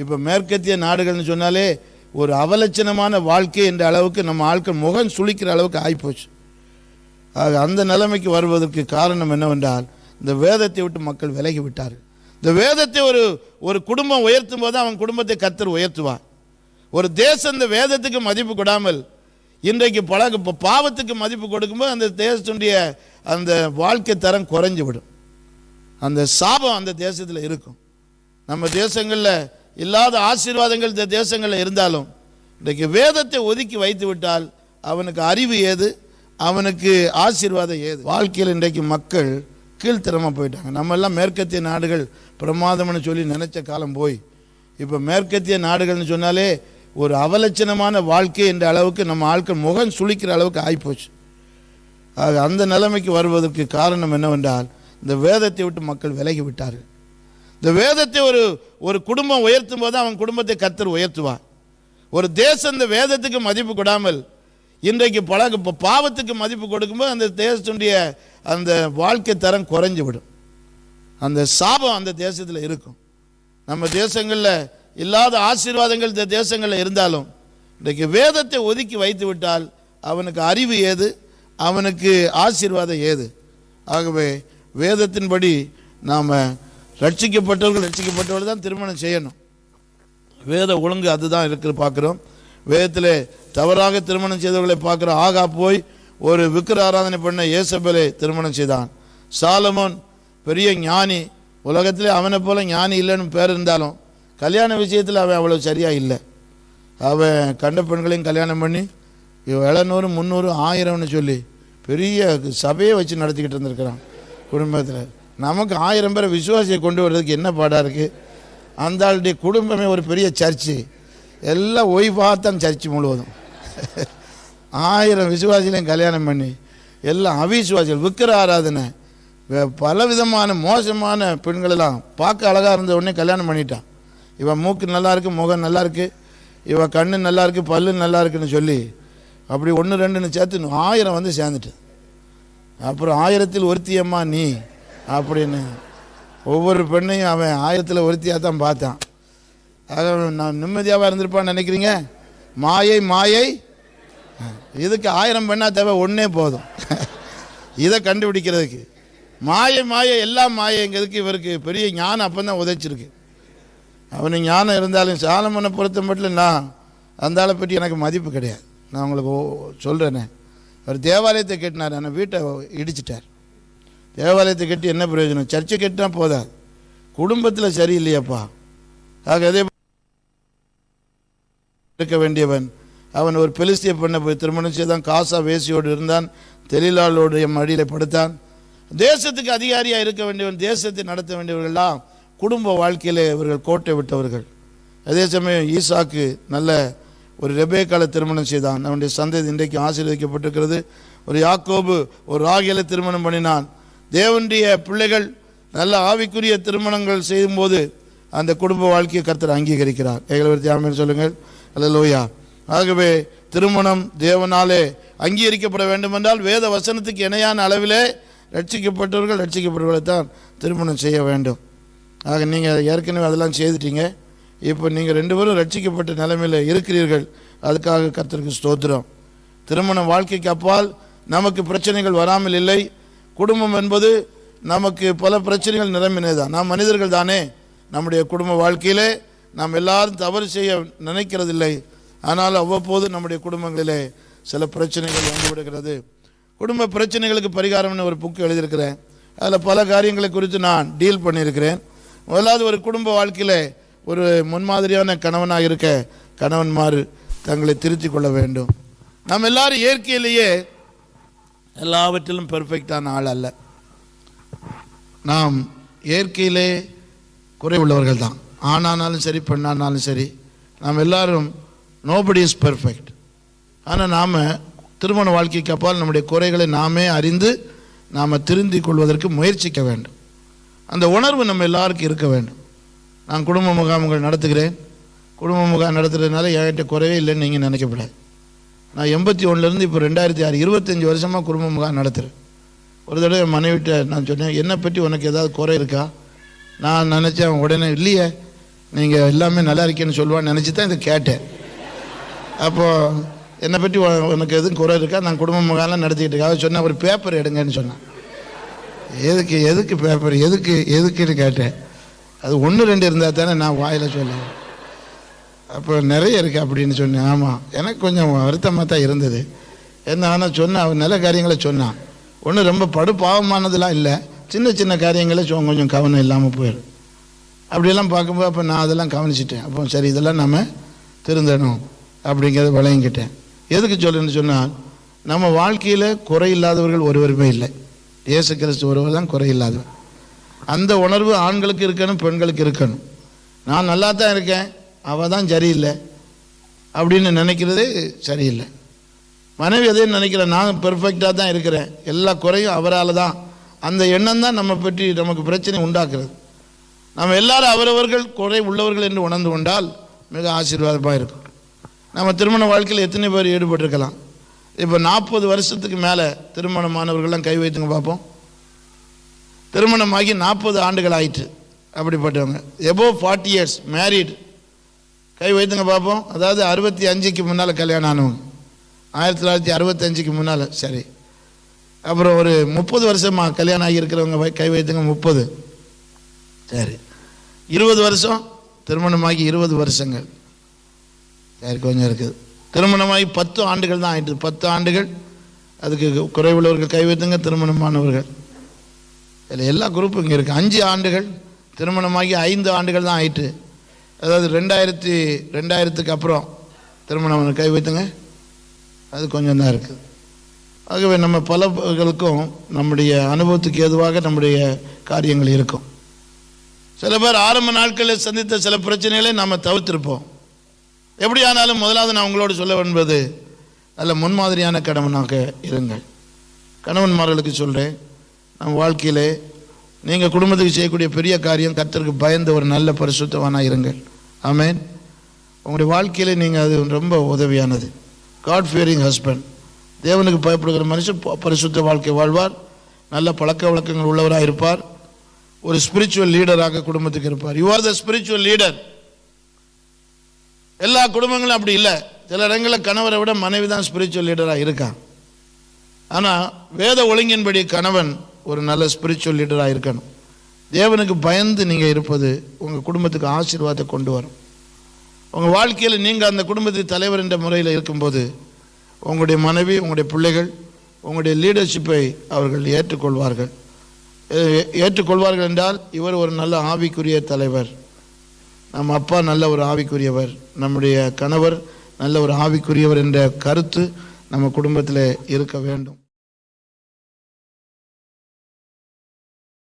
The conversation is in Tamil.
இப்போ மேற்கத்திய நாடுகள்னு சொன்னாலே ஒரு அவலட்சணமான வாழ்க்கை என்ற அளவுக்கு நம்ம ஆட்கள் முகம் சுளிக்கிற அளவுக்கு ஆகிப்போச்சு ஆக அந்த நிலைமைக்கு வருவதற்கு காரணம் என்னவென்றால் இந்த வேதத்தை விட்டு மக்கள் விலகி விட்டார்கள். இந்த வேதத்தை ஒரு ஒரு குடும்பம் உயர்த்தும் போது அவன் குடும்பத்தை கத்தர் உயர்த்துவான் ஒரு தேசம் இந்த வேதத்துக்கு மதிப்பு கொடாமல் இன்றைக்கு பழக இப்போ பாவத்துக்கு மதிப்பு கொடுக்கும்போது அந்த தேசத்துடைய அந்த வாழ்க்கை தரம் குறைஞ்சி விடும் அந்த சாபம் அந்த தேசத்தில் இருக்கும். நம்ம தேசங்களில் இல்லாத ஆசீர்வாதங்கள் இந்த தேசங்களில் இருந்தாலும் இன்றைக்கு வேதத்தை ஒதுக்கி வைத்து விட்டால் அவனுக்கு அறிவு ஏது? அவனுக்கு ஆசீர்வாதம் ஏது? வாழ்க்கையில் இன்றைக்கு மக்கள் கீழ்த்திறமாக போயிட்டாங்க. நம்ம எல்லாம் மேற்கத்திய நாடுகள் பிரமாதம்னு சொல்லி நினைச்ச காலம் போய் இப்போ மேற்கத்திய நாடுகள்னு சொன்னாலே ஒரு அவலட்சணமான வாழ்க்கை என்ற அளவுக்கு நம்ம ஆட்கள் முகம் சுளிக்கிற அளவுக்கு ஆகிப்போச்சு ஆக அந்த நிலைமைக்கு வருவதற்கு காரணம் என்னவென்றால் இந்த வேதத்தை விட்டு மக்கள் விலகி விட்டார்கள். இந்த வேதத்தை ஒரு ஒரு குடும்பம் உயர்த்தும் போது அவன் குடும்பத்தை கத்தர் உயர்த்துவான் ஒரு தேசம் இந்த வேதத்துக்கு மதிப்பு கொடாமல் இன்றைக்கு பழக இப்போ பாவத்துக்கு மதிப்பு கொடுக்கும்போது அந்த தேசத்துடைய அந்த வாழ்க்கை தரம் குறைஞ்சு விடும் அந்த சாபம் அந்த தேசத்தில் இருக்கும். நம்ம தேசங்களில் இல்லாத ஆசீர்வாதங்கள் இந்த தேசங்களில் இருந்தாலும் இன்றைக்கு வேதத்தை ஒதுக்கி வைத்து விட்டால் அவனுக்கு அறிவு ஏது? அவனுக்கு ஆசீர்வாதம் ஏது? ஆகவே வேதத்தின்படி நாம் ரட்சிக்கப்பட்டவர்கள் ரட்சிக்கப்பட்டவர்கள் தான் திருமணம் செய்யணும். வேத ஒழுங்கு அதுதான் இருக்குது பார்க்குறோம். வேதத்தில் தவறாக திருமணம் செய்தவர்களை பார்க்குறோம் ஆகா போய் ஒரு விக்கிர ஆராதனை பண்ண இயேசபேலை திருமணம் செய்தான். சாலமோன் பெரிய ஞானி. உலகத்தில் அவனை போல ஞானி இல்லைன்னு பேர் இருந்தாலும் கல்யாண விஷயத்தில் அவன் அவ்வளோ சரியாக இல்லை. அவன் கண்ட பெண்களையும் கல்யாணம் பண்ணி எழுநூறு முந்நூறு ஆயிரம்னு சொல்லி பெரிய சபையை வச்சு நடத்திக்கிட்டு இருந்திருக்கிறான் குடும்பத்தில். நமக்கு ஆயிரம் பேரை விசுவாசியை கொண்டு வர்றதுக்கு என்ன பாடாக இருக்குது அந்த ஆளுடைய குடும்பமே ஒரு பெரிய சர்ச்சு. எல்லாம் ஒய்ஃபாகத்தான் சர்ச்சு முழுவதும். ஆயிரம் விசுவாசிகளையும் கல்யாணம் பண்ணி எல்லாம் அவிசுவாசிகள் விக்கிர ஆராதனை பல விதமான மோசமான பெண்களெல்லாம் பார்க்க அழகாக இருந்த உடனே கல்யாணம் பண்ணிட்டான். இவன் மூக்கு நல்லா இருக்குது முகம் நல்லா இருக்குது இவ கண்ணு நல்லா இருக்குது பல்லு நல்லா இருக்குன்னு சொல்லி அப்படி ஒன்று ரெண்டுன்னு சேர்த்து ஆயிரம் வந்து சேர்ந்துட்டு. அப்புறம் ஆயிரத்தில் ஒருத்தியம்மா நீ. அப்படின்னு. ஒவ்வொரு பெண்ணையும் அவன் ஆயிரத்தில் ஒருத்தியாக தான் பார்த்தான். ஆக நான் நிம்மதியாக இருந்திருப்பான்னு நினைக்கிறீங்க? மாயை மாயை. இதுக்கு ஆயிரம் பெண்ணா தேவை ஒன்றே போதும். இதை கண்டுபிடிக்கிறதுக்கு. மாயை மாயை எல்லாம் மாயைங்கிறதுக்கு இவருக்கு பெரிய ஞானம் அப்போ தான் உதைச்சிருக்கு. அவனுக்கு ஞானம் இருந்தாலும் சாலமனை பொறுத்த மட்டும் நான் அந்த ஆளை பற்றி எனக்கு மதிப்பு கிடையாது. நான் உங்களுக்கு சொல்கிறேனே அவர் தேவாலயத்தை கட்டினார் ஆனால் வீட்டை இடிச்சிட்டார். தேவாலயத்தை கட்டி என்ன பிரயோஜனம்? சர்ச்சை கட்டினா போதாது. குடும்பத்தில் சரியில்லையப்பா. ஆக அதே இருக்க வேண்டியவன்? அவன் ஒரு பெலிஸ்திய பெண்ணை போய் திருமணம் செய்தான் காசா வேசியோடு இருந்தான் தெளிலாளோடைய மடியில் படுத்தான். தேசத்துக்கு அதிகாரியாக இருக்க வேண்டியவன் தேசத்தை நடத்த வேண்டியவர்கள்லாம் குடும்ப வாழ்க்கையிலே இவர்கள் கோட்டை விட்டவர்கள். அதே சமயம் ஈசாக்கு நல்ல ஒரு ரெபேக்கால திருமணம் செய்தான். அவனுடைய சந்ததி இன்றைக்கு ஆசீர்வதிக்கப்பட்டிருக்கிறது. ஒரு யாக்கோபு ஒரு ராகியில் திருமணம் பண்ணினான். தேவனுடைய பிள்ளைகள் நல்ல ஆவிக்குரிய திருமணங்கள் செய்யும்போது அந்த குடும்ப வாழ்க்கையை கர்த்தர் அங்கீகரிக்கிறார். ஏகலவர்த்தி ஆமென் சொல்லுங்கள். அல்லலோயா ஆகவே திருமணம் தேவனாலே அங்கீகரிக்கப்பட வேண்டுமென்றால் வேத வசனத்துக்கு இணையான அளவிலே ரட்சிக்கப்பட்டவர்கள் ரட்சிக்கப்பட்டவர்களை தான் திருமணம் செய்ய வேண்டும். ஆக நீங்கள் ஏற்கனவே அதெல்லாம் செய்துட்டீங்க. இப்போ நீங்கள் ரெண்டு பேரும் ரட்சிக்கப்பட்ட நிலைமையில் இருக்கிறீர்கள். அதுக்காக கர்த்தருக்கு ஸ்தோத்திரம். திருமண வாழ்க்கைக்கு அப்பால் நமக்கு பிரச்சனைகள் வராமல் இல்லை. குடும்பம் என்பது நமக்கு பல பிரச்சனைகள் நிரம்பினதுதான். நாம் மனிதர்கள் தானே. நம்முடைய குடும்ப வாழ்க்கையிலே நாம் எல்லாரும் தவறு செய்ய நினைக்கிறதில்லை. ஆனால் அவ்வப்போது நம்முடைய குடும்பங்களிலே சில பிரச்சனைகள் வந்து விடுகிறது. குடும்ப பிரச்சனைகளுக்கு பரிகாரம்னு ஒரு புக்கு எழுதியிருக்கிறேன். அதில் பல காரியங்களை குறித்து நான் டீல் பண்ணியிருக்கிறேன். முதலாவது ஒரு குடும்ப வாழ்க்கையில் ஒரு முன்மாதிரியான கணவனாக இருக்க கணவன்மார் தங்களை திருத்தி கொள்ள வேண்டும். நாம் எல்லாரும் இயற்கையிலேயே எல்லாவற்றிலும் பெர்ஃபெக்டான ஆள் அல்ல. நாம் இயற்கையிலே குறைவுள்ளவர்கள் தான் ஆணானாலும் சரி பெண்ணானாலும் சரி நாம் எல்லாரும் நோபடி இஸ் பெர்ஃபெக்ட் ஆனால் நாம் திருமண வாழ்க்கைக்கு அப்பால் நம்முடைய குறைகளை நாமே அறிந்து நாம் திருந்திக் கொள்வதற்கு முயற்சிக்க வேண்டும். அந்த உணர்வு நம்ம எல்லாருக்கும் இருக்க வேண்டும். நான் குடும்ப முகாம்கள் நடத்துகிறேன். குடும்ப முகாம் நடத்துகிறதுனால என்கிட்ட குறைவே இல்லைன்னு நீங்கள் நினைக்கப்படாது நான் எண்பத்தி ஒன்றுலேருந்து இப்போ ரெண்டாயிரத்தி ஆறு இருபத்தஞ்சி வருஷமாக குடும்ப முகாம் நடத்துகிறேன் ஒரு தடவை என் மனைவிட்ட நான் சொன்னேன் என்னை பற்றி உனக்கு ஏதாவது குறை இருக்கா? நான் நினச்சேன் உடனே இல்லையே நீங்கள் எல்லாமே நல்லா இருக்கேன்னு சொல்லுவான்னு நினச்சி தான் இதை கேட்டேன். அப்போது என்னை பற்றி உனக்கு எதுவும் குறை இருக்கா? நான் குடும்ப முகாம்லாம் நடத்திக்கிட்டு இருக்கேன். அவர் சொன்ன ஒரு பேப்பர் எடுங்கன்னு சொன்னான் எதுக்கு எதுக்கு பேப்பர் எதுக்கு எதுக்குன்னு கேட்டேன். அது ஒன்று ரெண்டு இருந்தால் தானே நான் வாயில் சொல்லுவேன். அப்போ நிறைய இருக்குது அப்படின்னு சொன்னேன். ஆமாம் எனக்கு கொஞ்சம் வருத்தமாக தான் இருந்தது. என்ன ஆனால் சொன்னான் அவன் நல்ல காரியங்களை சொன்னான் ஒன்றும் ரொம்ப படு பாவமானதெல்லாம் இல்லை. சின்ன சின்ன காரியங்களே சொ- கொஞ்சம் கவனம் இல்லாமல் போயிடும் அப்படியெல்லாம் பார்க்கும்போது அப்போ நான் அதெல்லாம் கவனிச்சிட்டேன். அப்போ சரி இதெல்லாம் நம்ம திருந்தணும் அப்படிங்கிறத விளங்கிக்கிட்டேன். எதுக்கு சொல்லுன்னு சொன்னால் நம்ம வாழ்க்கையில் குறை இல்லாதவர்கள் ஒருவருமே இல்லை. இயேசு கிறிஸ்து ஒருவர் தான் குறை இல்லாதவர். அந்த உணர்வு ஆண்களுக்கு இருக்கணும் பெண்களுக்கு இருக்கணும். நான் நல்லா தான் இருக்கேன். அவள் தான் சரியில்லை அப்படின்னு நினைக்கிறது சரியில்லை. மனைவி எதையும் நினைக்கிறேன் நான் பெர்ஃபெக்டாக தான் இருக்கிறேன். எல்லா குறையும் அவரால் தான். அந்த எண்ணம் தான் நம்ம பற்றி நமக்கு பிரச்சனை உண்டாக்குறது. நம்ம எல்லாரும் அவரவர்கள் குறை உள்ளவர்கள் என்று உணர்ந்து கொண்டால் மிக ஆசீர்வாதமாக இருக்கும். நம்ம திருமண வாழ்க்கையில் எத்தனை பேர் ஈடுபட்டிருக்கலாம்? இப்போ நாற்பது வருஷத்துக்கு மேலே திருமணமானவர்கள்லாம் கை வைத்துங்க பார்ப்போம். திருமணமாகி நாற்பது ஆண்டுகள் ஆயிற்று. அப்படிப்பட்டவங்க. எபோவ் ஃபார்ட்டி இயர்ஸ் மேரீடு கை வைத்துங்க பார்ப்போம் அதாவது அறுபத்தி அஞ்சுக்கு முன்னால் கல்யாணம் ஆனவங்க. ஆயிரத்தி தொள்ளாயிரத்தி அறுபத்தஞ்சுக்கு முன்னால் சரி. அப்புறம் ஒரு முப்பது வருஷமாக கல்யாணம் ஆகியிருக்கிறவங்க கை வைத்துங்க முப்பது. சரி. இருபது வருஷம் திருமணமாகி இருபது வருஷங்கள். சரி கொஞ்சம் இருக்குது. திருமணமாகி பத்து ஆண்டுகள் தான் ஆயிட்டு பத்து ஆண்டுகள். அதுக்கு குறைவுள்ளவர்கள் கை வைத்துங்க திருமணமானவர்கள். இதில் எல்லா குரூப்பும் இங்கே இருக்குது அஞ்சு ஆண்டுகள் திருமணமாகி ஐந்து ஆண்டுகள் தான் ஆயிட்டு. அதாவது ரெண்டாயிரத்தி ரெண்டாயிரத்துக்கு அப்புறம் திருமணம் கை வைத்துங்க. அது கொஞ்சம் தான் இருக்குது ஆகவே நம்ம பலர்களுக்கும் நம்முடைய அனுபவத்துக்கு ஏதுவாக நம்முடைய காரியங்கள் இருக்கும். சில பேர் ஆரம்ப நாட்களில் சந்தித்த சில பிரச்சனைகளை நாம் தவிர்த்திருப்போம். எப்படி ஆனாலும் முதலாவது நான் உங்களோடு சொல்ல என்பது நல்ல முன்மாதிரியான கணவனாக இருங்கள். கணவன்மார்களுக்கு சொல்கிறேன் நம்ம வாழ்க்கையிலே நீங்கள் குடும்பத்துக்கு செய்யக்கூடிய பெரிய காரியம் கத்தருக்கு பயந்த ஒரு நல்ல பரிசுத்தவானாக இருங்கள் ஆமேன் உங்களுடைய வாழ்க்கையிலே நீங்கள் அது ரொம்ப உதவியானது. காட் ஃபியரிங் ஹஸ்பண்ட் தேவனுக்கு பயப்படுகிற மனுஷன் பரிசுத்த வாழ்க்கை வாழ்வார். நல்ல பழக்க வழக்கங்கள் உள்ளவராக இருப்பார். ஒரு ஸ்பிரிச்சுவல் லீடராக குடும்பத்துக்கு இருப்பார். You are the spiritual leader எல்லா குடும்பங்களும் அப்படி இல்லை. சில இடங்களில் கணவரை விட மனைவி தான் ஸ்பிரிச்சுவல் லீடராக இருக்கான். ஆனால் வேத ஒழுங்கின்படி கணவன் ஒரு நல்ல ஸ்பிரிச்சுவல் லீடராக இருக்கணும். தேவனுக்கு பயந்து நீங்கள் இருப்பது உங்கள் குடும்பத்துக்கு ஆசீர்வாதத்தை கொண்டு வரும். உங்கள் வாழ்க்கையில் நீங்கள் அந்த குடும்பத்துக்கு தலைவர் என்ற முறையில் இருக்கும்போது உங்களுடைய மனைவி உங்களுடைய பிள்ளைகள் உங்களுடைய லீடர்ஷிப்பை அவர்கள் ஏற்றுக்கொள்வார்கள். ஏற்றுக்கொள்வார்கள் என்றால் இவர் ஒரு நல்ல ஆவிக்குரிய தலைவர். நம்ம அப்பா நல்ல ஒரு ஆவிக்குரியவர். நம்முடைய கணவர் நல்ல ஒரு ஆவிக்குரியவர் என்ற கருத்து நம்ம குடும்பத்தில் இருக்க வேண்டும்.